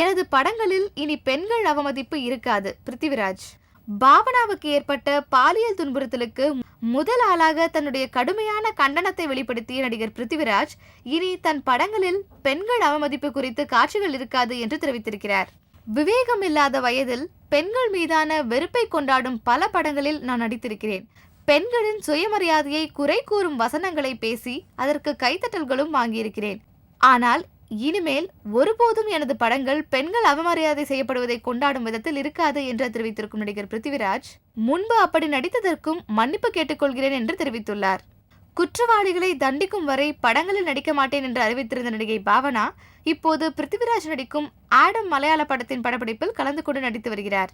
எனது படங்களில் இனி பெண்கள் அவமதிப்பு இருக்காது. பிருத்திவிராஜ். பாவனாவுக்கு ஏற்பட்ட பாலியல் துன்புறுத்தலுக்கு முதல் ஆளாக தன்னுடைய கடுமையான கண்டனத்தை வெளிப்படுத்திய நடிகர் பிருத்திவிராஜ் இனி தன் படங்களில் பெண்கள் அவமதிப்பு குறித்து காட்சிகள் இருக்காது என்று தெரிவித்திருக்கிறார். விவேகம் இல்லாத வயதில் பெண்கள் மீதான வெறுப்பை கொண்டாடும் பல படங்களில் நான் நடித்திருக்கிறேன். பெண்களின் சுயமரியாதையை குறை கூறும் வசனங்களை பேசி அதற்கு கைத்தட்டல்களும் வாங்கியிருக்கிறேன். ஆனால் இனிமேல் ஒருபோதும் எனது படங்கள் பெண்கள் அவமரியாதை செய்யப்படுவதை கொண்டாடும் விதத்தில் இருக்காது என்று தெரிவித்திருக்கும் நடிகர் பிருத்திவிராஜ் முன்பு அப்படி நடித்ததற்கும் மன்னிப்பு கேட்டுக்கொள்கிறேன் என்று தெரிவித்துள்ளார். குற்றவாளிகளை தண்டிக்கும் வரை படங்களில் நடிக்க மாட்டேன் என்று அறிவித்திருந்த நடிகை பாவனா இப்போது பிருத்திவிராஜ் நடிக்கும் ஆடம் மலையாள படத்தின் படப்பிடிப்பில் கலந்து கொண்டு நடித்து வருகிறார்.